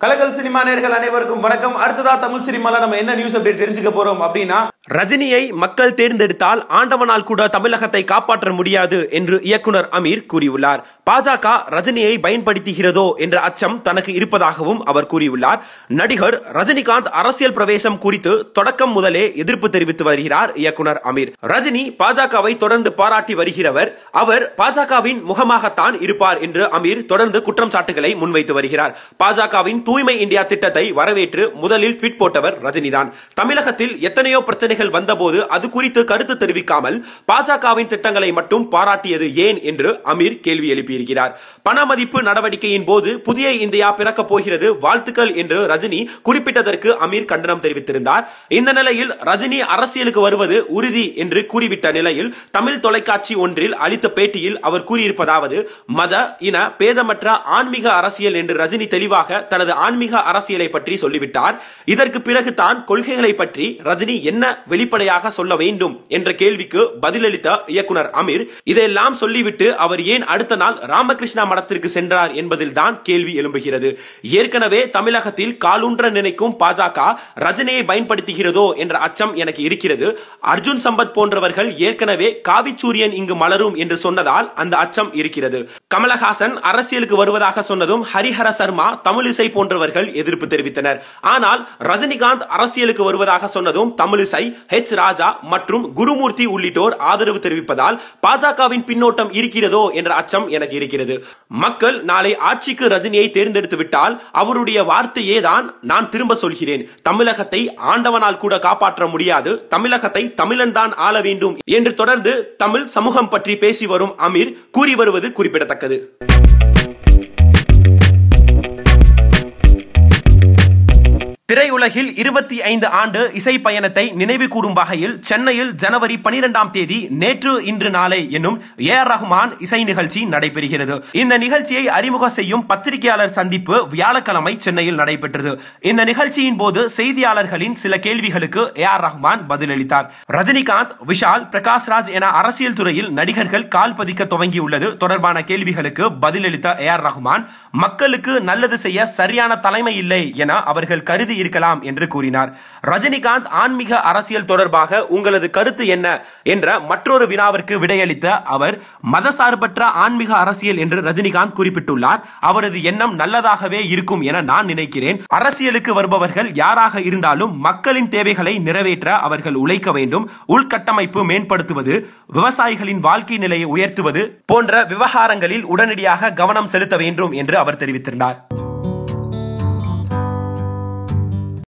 கலக்கல் cinema நேர்கள் அனைவருக்கும் வணக்கம். அடுத்ததா தமிழ் சினிமால நம்ம என்ன நியூஸ் அப்டேட் தெரிஞ்சுக்க போறோம் அப்படின்னா ரஜினியை மக்கள் தேர்ந்தெடுத்தால் ஆண்டவனால் கூட தமிழகத்தை காப்பாற்ற முடியாது என்று இயக்குனர் அமீர் கூறியுள்ளார். பாஜக ரஜினியை பயன்படுத்துகிறதோ என்ற அச்சம் தனக்கு இருப்பதாகவும் அவர் கூறியுள்ளார். நடிகர் ரஜினிகாந்த் அரசியல் பிரவேசம் குறித்து தொடக்கம் முதலே எதிர்ப்பு தெரிவித்து வருகிறார் இயக்குனர் அமீர். ரஜினி பாஜகவை தொடர்ந்து பாராட்டி வருகிறவர். அவர் பாஜகவின் முகமாகத்தான் இருப்பார் என்று அமீர் தொடர்ந்து குற்றம் சாட்டுகளை முன்வைத்து வருகிறார். பாஜகவின் தூய்மை இந்தியா திட்டத்தை வரவேற்று முதலில் ட்வீட் போட்டவர் ரஜினிதான். தமிழகத்தில் எத்தனையோ பிரச்சனைகள் வந்தபோது அது குறித்து கருத்து தெரிவிக்காமல் பாஜகவின் திட்டங்களை மட்டும் பாராட்டியது ஏன் என்று அமீர் கேள்வி எழுப்பியிருக்கிறார். பண மதிப்பு நடவடிக்கையின் போது புதிய இந்தியா பிறக்கப் போகிறது வாழ்த்துக்கள் என்று ரஜினி குறிப்பிட்டதற்கு அமீர் கண்டனம் தெரிவித்திருந்தார். இந்த நிலையில் ரஜினி அரசியலுக்கு வருவது உறுதி என்று கூறிவிட்ட நிலையில் தமிழ் தொலைக்காட்சி ஒன்றில் அளித்த பேட்டியில் அவர் கூறியிருப்பதாவது மத இன பேதமற்ற ஆன்மீக அரசியல் என்று ரஜினி தெளிவாக தனது ஆன்மீக அரசியலை பற்றி சொல்லிவிட்டார். இதற்கு பிறகு தான் கொள்கைகளை பற்றி ரஜினி என்ன வெளிப்படையாக சொல்ல வேண்டும் என்ற கேள்விக்கு பதிலளித்த இயக்குனர் அமீர். இதையெல்லாம் சொல்லிவிட்டு அவர் ஏன் அடுத்த நாள் ராமகிருஷ்ணா மடத்திற்கு சென்றார் என்பதில் தான் கேள்வி எழும்புகிறது. ஏற்கனவே தமிழகத்தில் காலூன்ற நினைக்கும் பாஜக ரஜினியை பயன்படுத்துகிறதோ என்ற அச்சம் எனக்கு இருக்கிறது. அர்ஜுன் சம்பத் போன்றவர்கள் ஏற்கனவே காவிச்சூரியன் இங்கு மலரும் என்று சொன்னதால் அந்த அச்சம் இருக்கிறது. கமலஹாசன் அரசியலுக்கு வருவதாக சொன்னதும் ஹரிஹர சர்மா தமிழிசை போன்ற போன்றவர்கள் எதிர்ப்பு தெரிவித்தனர். ஆனால் ரஜினிகாந்த் அரசியலுக்கு வருவதாக சொன்னதும் தமிழிசை ஹெச் ராஜா மற்றும் குருமூர்த்தி உள்ளிட்டோர் ஆதரவு தெரிவிப்பதால் பாஜகவின் பின்னோட்டம் இருக்கிறதோ என்ற அச்சம் எனக்கு இருக்கிறது. மக்கள் நாளை ஆட்சிக்கு ரஜினியை தேர்ந்தெடுத்து விட்டால் அவருடைய வார்த்தையே தான் நான் திரும்ப சொல்கிறேன். தமிழகத்தை ஆண்டவனால் கூட காப்பாற்ற முடியாது. தமிழகத்தை தமிழன் தான் ஆள வேண்டும். என்று தொடர்ந்து தமிழ் சமூகம் பற்றி பேசி வரும் அமீர் கூறி வருவது குறிப்பிடத்தக்கது. திரையுலகில் இருபத்தி ஐந்து ஆண்டு இசை பயணத்தை நினைவு கூறும் வகையில் சென்னையில் ஜனவரி பனிரெண்டாம் தேதி நேற்று இன்று நாளை என்னும் ஏ ஆர் ரஹ்மான் இசை நிகழ்ச்சி நடைபெறுகிறது. இந்த நிகழ்ச்சியை அறிமுக செய்யும் பத்திரிகையாளர் சந்திப்பு வியாழக்கிழமை சென்னையில் நடைபெற்றது. இந்த நிகழ்ச்சியின் போது செய்தியாளர்களின் சில கேள்விகளுக்கு ஏ ஆர் ரஹ்மான் பதிலளித்தார். ரஜினிகாந்த் விஷால் பிரகாஷ்ராஜ் என அரசியல் துறையில் நடிகர்கள் கால் பதிக்க துவங்கியுள்ளது. தொடர்பான கேள்விகளுக்கு பதிலளித்த ஏ ஆர் ரஹ்மான் மக்களுக்கு நல்லது செய்ய சரியான தலைமை இல்லை என அவர்கள் கருதி இருக்கலாம். என்று கூறினார். ரஜினிகாந்த் ஆன்மீக அரசியல் தொடர்பாக உங்களது கருத்து என்ன? என்ற மற்றொரு வினாவிற்கு விடையளித்த அவர் மதசார்பற்ற ஆன்மீக அரசியல் என்று ரஜினிகாந்த் குறிப்பிட்டுள்ளார். அவரது எண்ணம் நல்லதாகவே இருக்கும் என நான் நினைக்கிறேன். அரசியலுக்கு வருபவர்கள் யாராக இருந்தாலும் மக்களின் தேவைகளை நிறைவேற்ற அவர்கள் உழைக்க வேண்டும். உள்கட்டமைப்பு மேம்படுத்துவது விவசாயிகளின் வாழ்க்கை நிலையை உயர்த்துவது போன்ற விவகாரங்களில் உடனடியாக கவனம் செலுத்த வேண்டும் என்று அவர் தெரிவித்திருந்தார்.